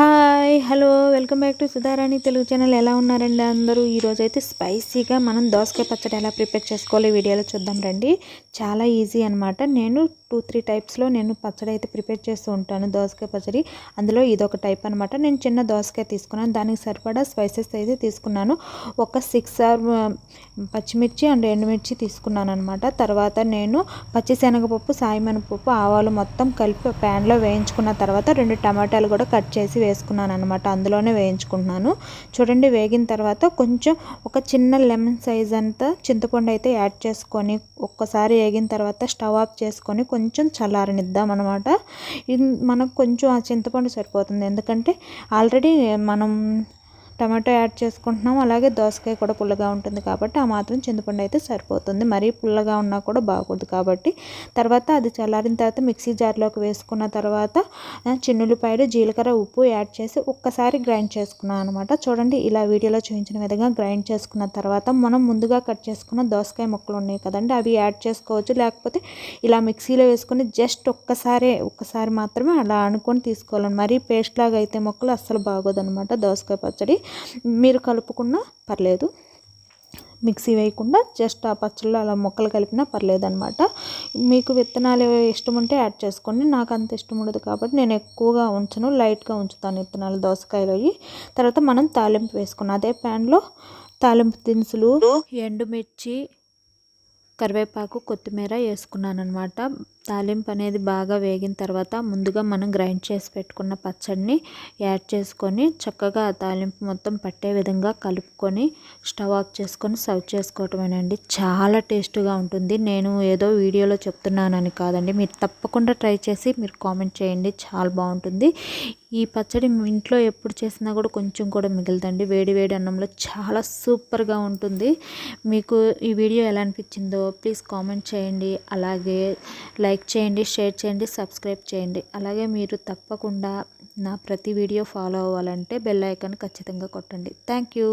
Hi hello welcome back to Sudharani Telugu channel. ఎలా ఉన్నారండి అందరూ? ఈరోజు అయితే స్పైసీగా మనం దోసకాయ పచ్చడి ఎలా ప్రిపేర్ చేసుకోవాలో వీడియోలో చూద్దాం రండి. చాలా ఈజీ అనమాట నేను టూ త్రీ టైప్స్లో నేను పచ్చడి అయితే ప్రిపేర్ చేస్తూ ఉంటాను. దోసకాయ పచ్చడి. అందులో ఇదొక టైప్ అనమాట నేను చిన్న దోసకాయ తీసుకున్నాను. దానికి సరిపడా స్పైసెస్ అయితే తీసుకున్నాను. ఒక సిక్స్ ఆర్ పచ్చిమిర్చి అండ్ ఎండుమిర్చి తీసుకున్నాను అనమాట తర్వాత నేను పచ్చిశనగపప్పు సాయిమనపప్పు ఆవాలు మొత్తం కలిపి ప్యాన్లో వేయించుకున్న తర్వాత రెండు టమాటాలు కూడా కట్ చేసి వేసుకున్నాను అనమాట అందులోనే వేయించుకుంటున్నాను. చూడండి వేగిన తర్వాత కొంచెం ఒక చిన్న లెమన్ సైజ్ అంతా చింతపండు అయితే యాడ్ చేసుకొని ఒక్కసారి వేగిన తర్వాత స్టవ్ ఆఫ్ చేసుకొని కొంచెం కొంచెం చల్లారనిద్దాం అనమాట మనకు కొంచెం ఆ చింతపండు సరిపోతుంది. ఎందుకంటే ఆల్రెడీ మనం టమాటో యాడ్ చేసుకుంటున్నాం. అలాగే దోసకాయ కూడా పుల్లగా ఉంటుంది కాబట్టి ఆ మాత్రం చింతపండు అయితే సరిపోతుంది. మరీ పుల్లగా ఉన్నా కూడా బాగోదు కాబట్టి. తర్వాత అది చల్లారిన తర్వాత మిక్సీ జార్లోకి వేసుకున్న తర్వాత చిన్నులపాయలు జీలకర్ర ఉప్పు యాడ్ చేసి ఒక్కసారి గ్రైండ్ చేసుకున్నాను అనమాట చూడండి ఇలా వీడియోలో చూపించిన విధంగా గ్రైండ్ చేసుకున్న తర్వాత మనం ముందుగా కట్ చేసుకున్న దోసకాయ ముక్కలు ఉన్నాయి కదండి అవి యాడ్ చేసుకోవచ్చు. లేకపోతే ఇలా మిక్సీలో వేసుకొని జస్ట్ ఒక్కసారి ఒక్కసారి మాత్రమే అలా అనుకొని తీసుకోవాలి మరీ పేస్ట్ లాగా అయితే మొక్కలు అస్సలు బాగోదనమాట దోసకాయ పచ్చడి. మీరు కలుపుకున్నా పర్లేదు. మిక్సీ వేయకుండా జస్ట్ ఆ పచ్చళ్ళు అలా మొక్కలు కలిపినా పర్లేదనమాట మీకు విత్తనాలు ఇష్టం ఉంటే యాడ్ చేసుకోండి. నాకు అంత ఇష్టం ఉండదు కాబట్టి నేను ఎక్కువగా ఉంచను. లైట్గా ఉంచుతాను విత్తనాలు దోసకాయలు అవి తర్వాత మనం తాలింపు వేసుకున్నాం. అదే ప్యాన్లో తాలింపు దినుసులు ఎండుమిర్చి కరివేపాకు కొత్తిమీర వేసుకున్నాను అనమాట తాలింపు అనేది బాగా వేగిన తర్వాత ముందుగా మనం గ్రైండ్ చేసి పెట్టుకున్న పచ్చడిని యాడ్ చేసుకొని చక్కగా ఆ తాలింపు మొత్తం పట్టే విధంగా కలుపుకొని స్టవ్ ఆఫ్ చేసుకొని సర్వ్ చేసుకోవటమేనండి. చాలా టేస్ట్గా ఉంటుంది. నేను ఏదో వీడియోలో చెప్తున్నానని కాదండి. మీరు తప్పకుండా ట్రై చేసి మీరు కామెంట్ చేయండి. చాలా బాగుంటుంది. ఈ పచ్చడి ఇంట్లో ఎప్పుడు చేసినా కూడా కొంచెం కూడా మిగులుతండి వేడి వేడి అన్నంలో చాలా సూపర్గా ఉంటుంది. మీకు ఈ వీడియో ఎలా అనిపించిందో ప్లీజ్ కామెంట్ చేయండి. అలాగే లైక్ లైక్ చేయండి షేర్ చేయండి సబ్స్క్రైబ్ చేయండి. అలాగే మీరు తప్పకుండా నా ప్రతి వీడియో ఫాలో అవ్వాలంటే బెల్ ఐకాన్ ఖచ్చితంగా కొట్టండి. Thank you.